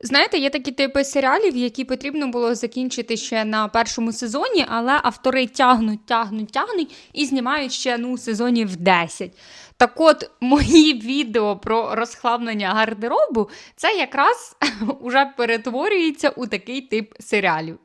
Знаєте, є такі типи серіалів, які потрібно було закінчити ще на першому сезоні, але автори тягнуть, тягнуть, тягнуть і знімають ще ну сезонів 10. Так от, мої відео про розхламлення гардеробу це якраз уже перетворюється у такий тип серіалів.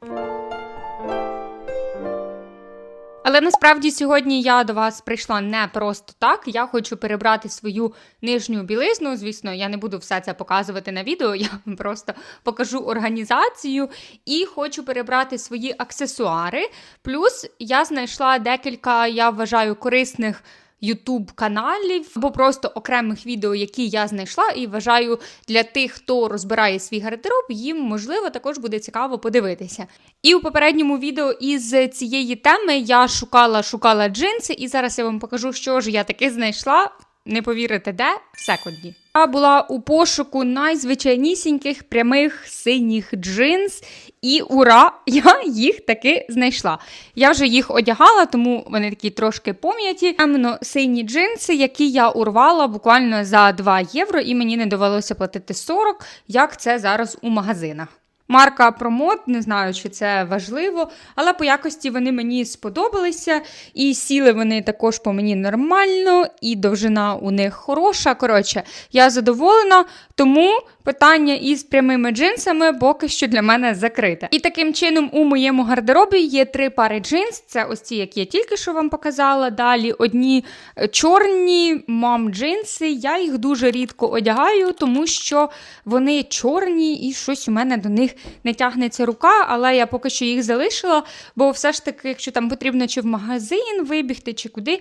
Але насправді сьогодні я до вас прийшла не просто так. Я хочу перебрати свою нижню білизну. Звісно, я не буду все це показувати на відео, я вам просто покажу організацію і хочу перебрати свої аксесуари. Плюс я знайшла декілька, я вважаю, корисних. Ютуб каналів або просто окремих відео, які я знайшла, і вважаю для тих, хто розбирає свій гардероб, їм можливо також буде цікаво подивитися. І у попередньому відео із цієї теми я шукала шукала джинси, і зараз я вам покажу, що ж я таки знайшла. Не повірите, де в секунді. Я була у пошуку найзвичайнісіньких прямих синіх джинс, і ура! Я їх таки знайшла. Я вже їх одягала, тому вони такі трошки пом'яті. Темно сині джинси, які я урвала буквально за 2 євро, і мені не довелося платити 40, як це зараз у магазинах. Марка Промот, не знаю, чи це важливо, але по якості вони мені сподобалися, і сіли вони також по мені нормально, і довжина у них хороша. Коротше, я задоволена, тому питання із прямими джинсами поки що для мене закрите. І таким чином у моєму гардеробі є три пари джинс. Це ось ці, які я тільки що вам показала. Далі одні е, чорні мам джинси. Я їх дуже рідко одягаю, тому що вони чорні і щось у мене до них не тягнеться рука, але я поки що їх залишила, бо все ж таки, якщо там потрібно чи в магазин вибігти, чи куди.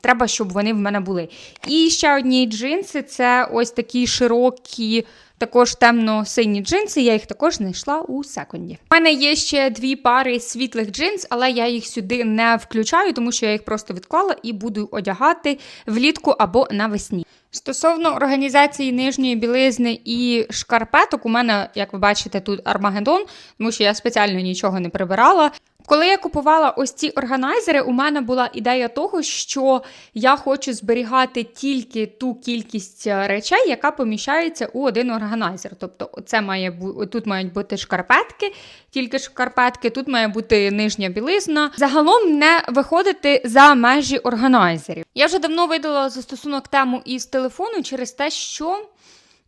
Треба, щоб вони в мене були. І ще одні джинси це ось такі широкі, також темно-сині джинси. Я їх також знайшла у секунді. У мене є ще дві пари світлих джинс, але я їх сюди не включаю, тому що я їх просто відклала і буду одягати влітку або навесні. Стосовно організації нижньої білизни і шкарпеток, у мене, як ви бачите, тут Армагеддон, тому що я спеціально нічого не прибирала. Коли я купувала ось ці органайзери, у мене була ідея того, що я хочу зберігати тільки ту кількість е, речей, яка поміщається у один органайзер. Тобто, це має бу- тут мають бути шкарпетки, тільки шкарпетки, тут має бути нижня білизна. Загалом не виходити за межі органайзерів. Я вже давно видала застосунок тему із телефону через те, що.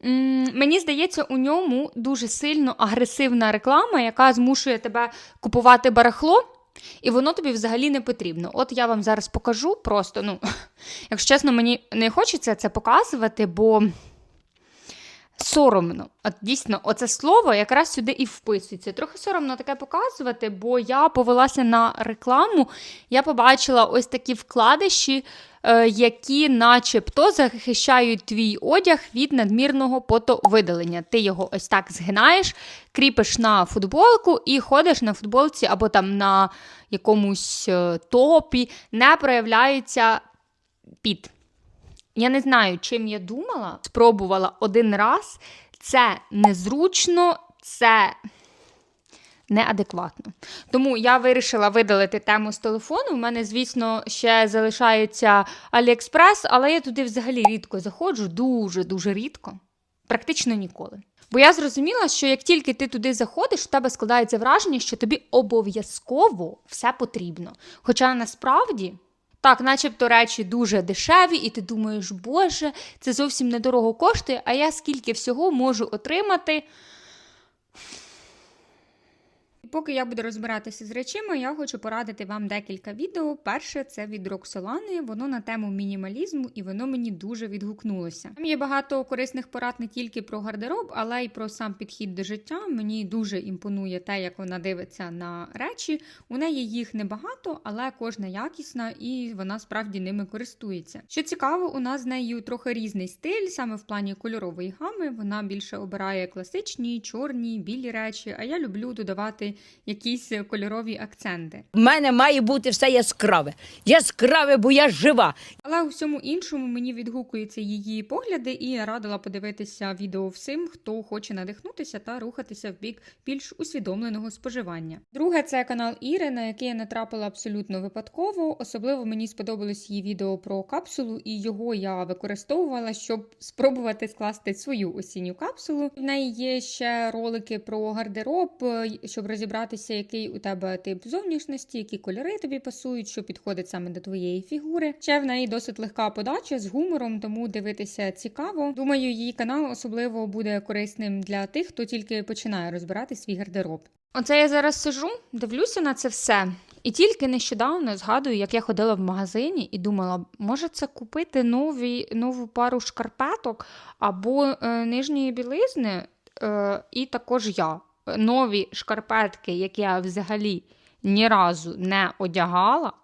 Мені здається, у ньому дуже сильно агресивна реклама, яка змушує тебе купувати барахло, і воно тобі взагалі не потрібно. От я вам зараз покажу просто. Ну, якщо чесно, мені не хочеться це показувати, бо соромно. От дійсно, оце слово якраз сюди і вписується. Трохи соромно таке показувати, бо я повелася на рекламу, я побачила ось такі вкладиші, які начебто захищають твій одяг від надмірного потовидалення. Ти його ось так згинаєш, кріпиш на футболку і ходиш на футболці або там на якомусь е, топі, не проявляється піт. Я не знаю, чим я думала. Спробувала один раз. Це незручно, це неадекватно. Тому я вирішила видалити тему з телефону. У мене, звісно, ще залишається Аліекспрес, але я туди взагалі рідко заходжу, дуже-дуже рідко, практично ніколи. Бо я зрозуміла, що як тільки ти туди заходиш, в тебе складається враження, що тобі обов'язково все потрібно. Хоча насправді. Так, начебто речі дуже дешеві, і ти думаєш, боже, це зовсім недорого коштує, а я скільки всього можу отримати. Поки я буду розбиратися з речима, я хочу порадити вам декілька відео. Перше це від Роксолани, воно на тему мінімалізму, і воно мені дуже відгукнулося. Там є багато корисних порад не тільки про гардероб, але й про сам підхід до життя. Мені дуже імпонує те, як вона дивиться на речі. У неї їх небагато, але кожна якісна і вона справді ними користується. Що цікаво, у нас з нею трохи різний стиль, саме в плані кольорової гами. Вона більше обирає класичні, чорні, білі речі. А я люблю додавати якісь кольорові акценти. В мене має бути все яскраве. Яскраве, бо я жива. Але у всьому іншому мені відгукуються її погляди, і я радила подивитися відео всім, хто хоче надихнутися та рухатися в бік більш усвідомленого споживання. Друге, це канал Іри, на який я натрапила абсолютно випадково. Особливо мені сподобалось її відео про капсулу, і його я використовувала, щоб спробувати скласти свою осінню капсулу. В неї є ще ролики про гардероб, е, щоб розібратися, який у тебе тип зовнішності, які кольори тобі пасують, що підходить саме до твоєї фігури. Ще в неї досить легка подача з гумором, тому дивитися цікаво. Думаю, її канал особливо буде корисним для тих, хто тільки починає розбирати свій гардероб. Оце я зараз сижу, дивлюся на це все. І тільки нещодавно згадую, як я ходила в магазині і думала, може це купити нові, нову пару шкарпеток або е, нижньої білизни, е, і також я. Нові шкарпетки, які я взагалі ні разу не одягала.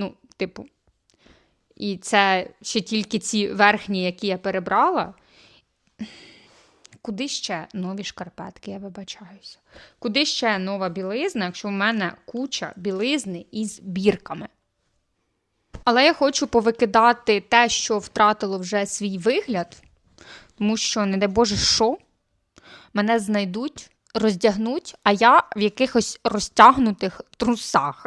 Ну, типу, і це ще тільки ці верхні, які я перебрала. Куди ще нові шкарпетки, я вибачаюся. Куди ще нова білизна, якщо в мене куча білизни із бірками? Але я хочу повикидати те, що втратило вже свій вигляд, тому що, не дай Боже, що, мене знайдуть, роздягнуть, а я в якихось розтягнутих трусах.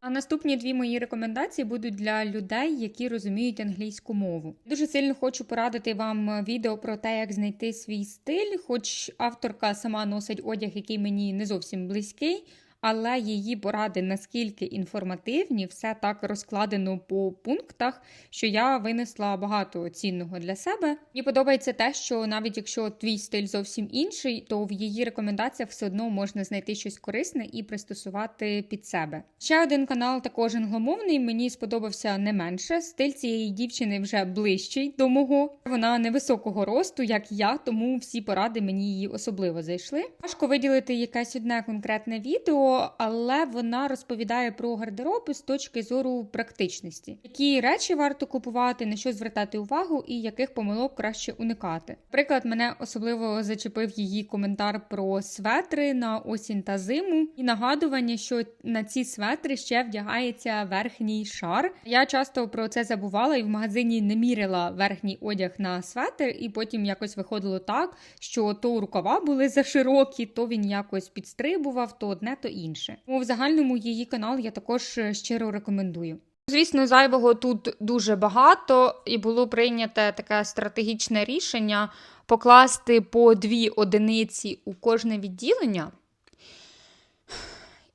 А наступні дві мої рекомендації будуть для людей, які розуміють англійську мову. Дуже сильно хочу порадити вам відео про те, як знайти свій стиль, хоч авторка сама носить одяг, який мені не зовсім близький. Але її поради наскільки інформативні, все так розкладено по пунктах, що я винесла багато цінного для себе. Мені подобається те, що навіть якщо твій стиль зовсім інший, то в її рекомендаціях все одно можна знайти щось корисне і пристосувати під себе. Ще один канал, також англомовний, мені сподобався не менше. Стиль цієї дівчини вже ближчий до мого. Вона невисокого росту, як я, тому всі поради мені її особливо зайшли. Важко виділити якесь одне конкретне відео але вона розповідає про гардероб з точки зору практичності, які речі варто купувати, на що звертати увагу і яких помилок краще уникати. Наприклад, мене особливо зачепив її коментар про светри на осінь та зиму, і нагадування, що на ці светри ще вдягається верхній шар. Я часто про це забувала і в магазині не міряла верхній одяг на светр, і потім якось виходило так, що то рукава були заширокі, то він якось підстрибував, то одне, то інше. Тому в загальному її канал я також е, щиро рекомендую. Звісно, зайвого тут дуже багато, і було прийнято таке стратегічне рішення покласти по дві одиниці у кожне відділення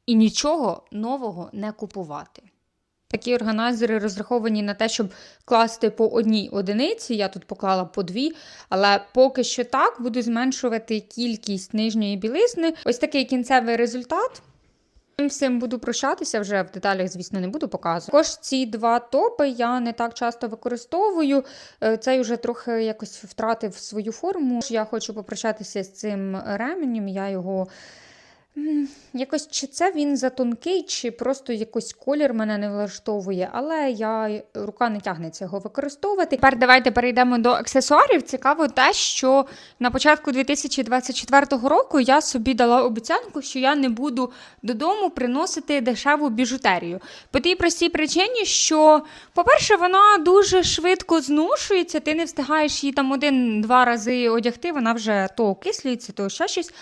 і нічого нового не купувати. Такі органайзери розраховані на те, щоб класти по одній одиниці. Я тут поклала по дві, але поки що так буду зменшувати кількість нижньої білизни. Ось такий кінцевий результат. Всім буду прощатися вже в деталях, звісно, не буду показувати. Також ці два топи я не так часто використовую. Е, Цей вже трохи якось втратив свою форму. Я хочу попрощатися з цим ременем. Я його якось чи це він затонкий, чи просто якось колір мене не влаштовує, але я рука не тягнеться його використовувати. Тепер давайте перейдемо до аксесуарів. Цікаво те, що на початку 2024 року я собі дала обіцянку, що я не буду додому приносити дешеву біжутерію. По тій простій причині, що, по-перше, вона дуже швидко зношується, ти не встигаєш її там один-два рази одягти, вона вже то окислюється, то ще щось.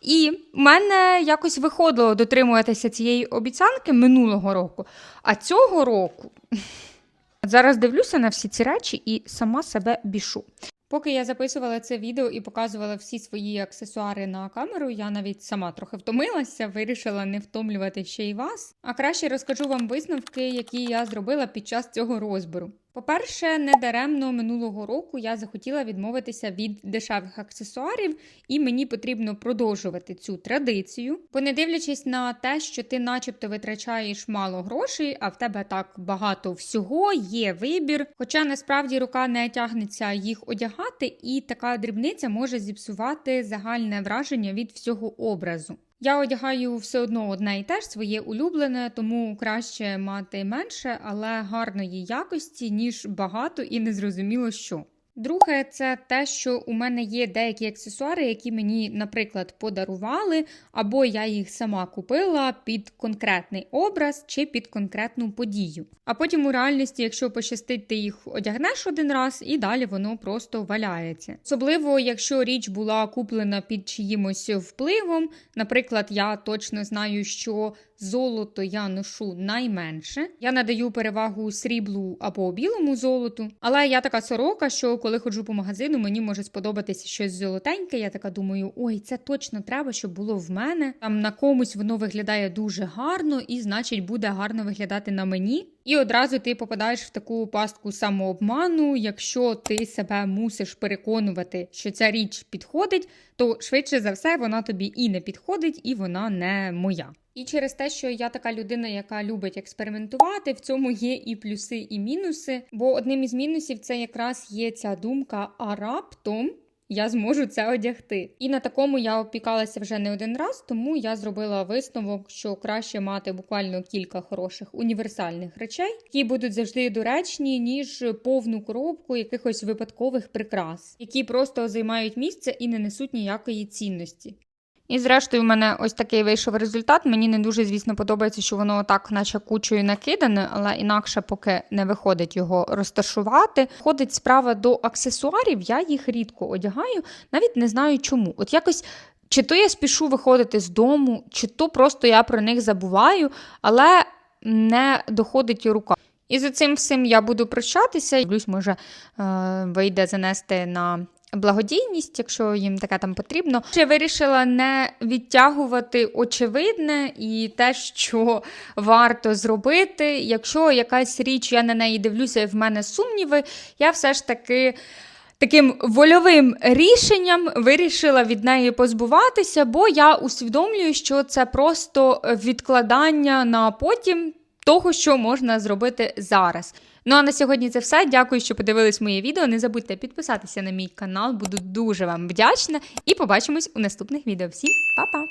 І в мене якось виходило дотримуватися цієї обіцянки минулого року. А цього року зараз дивлюся на всі ці речі і сама себе бішу. Поки я записувала це відео і показувала всі свої аксесуари на камеру, я навіть сама трохи втомилася, вирішила не втомлювати ще й вас. А краще розкажу вам висновки, які я зробила під час цього розбору. По-перше, недаремно минулого року я захотіла відмовитися від дешевих аксесуарів, і мені потрібно продовжувати цю традицію. Бо не дивлячись на те, що ти, начебто, витрачаєш мало грошей, а в тебе так багато всього, є вибір. Хоча насправді рука не тягнеться їх одягати, і така дрібниця може зіпсувати загальне враження від всього образу. Я одягаю все одно одне і те ж своє улюблене, тому краще мати менше, але гарної якості, ніж багато і незрозуміло що. Друге, це те, що у мене є деякі аксесуари, які мені, наприклад, подарували, або я їх сама купила під конкретний образ чи під конкретну подію. А потім у реальності, якщо пощастить, ти їх одягнеш один раз, і далі воно просто валяється. Особливо, якщо річ була куплена під чиїмось впливом. Наприклад, я точно знаю, що золото я ношу найменше. Я надаю перевагу сріблу або білому золоту. Але я така сорока, що коли ходжу по магазину, мені може сподобатися щось золотеньке. Я така думаю, ой, це точно треба, щоб було в мене. Там на комусь воно виглядає дуже гарно, і значить буде гарно виглядати на мені. І одразу ти попадаєш в таку пастку самообману. Якщо ти себе мусиш переконувати, що ця річ підходить, то швидше за все вона тобі і не підходить, і вона не моя. І через те, що я така людина, яка любить експериментувати, в цьому є і плюси, і мінуси. Бо одним із мінусів це якраз є ця думка, а раптом. Я зможу це одягти. І на такому я опікалася вже не один раз, тому я зробила висновок, що краще мати буквально кілька хороших універсальних речей, які будуть завжди доречні, ніж повну коробку якихось випадкових прикрас, які просто займають місце і не несуть ніякої цінності. І зрештою, в мене ось такий вийшов результат. Мені не дуже, звісно, подобається, що воно так, наче кучою накидане, але інакше поки не виходить його розташувати. Ходить справа до аксесуарів, я їх рідко одягаю, навіть не знаю чому. От якось. Чи то я спішу виходити з дому, чи то просто я про них забуваю, але не доходить рука. І за цим всім я буду прощатися. Дивлюсь, може, е, вийде занести на благодійність, якщо їм таке там потрібно. Ще вирішила не відтягувати очевидне і те, що варто зробити. Якщо якась річ, я на неї дивлюся, і в мене сумніви, я все ж таки. Таким вольовим рішенням вирішила від неї позбуватися, бо я усвідомлюю, що це просто відкладання на потім того, що можна зробити зараз. Ну а на сьогодні це все. Дякую, що подивились моє відео. Не забудьте підписатися на мій канал, буду дуже вам вдячна. І побачимось у наступних відео. Всім па-па!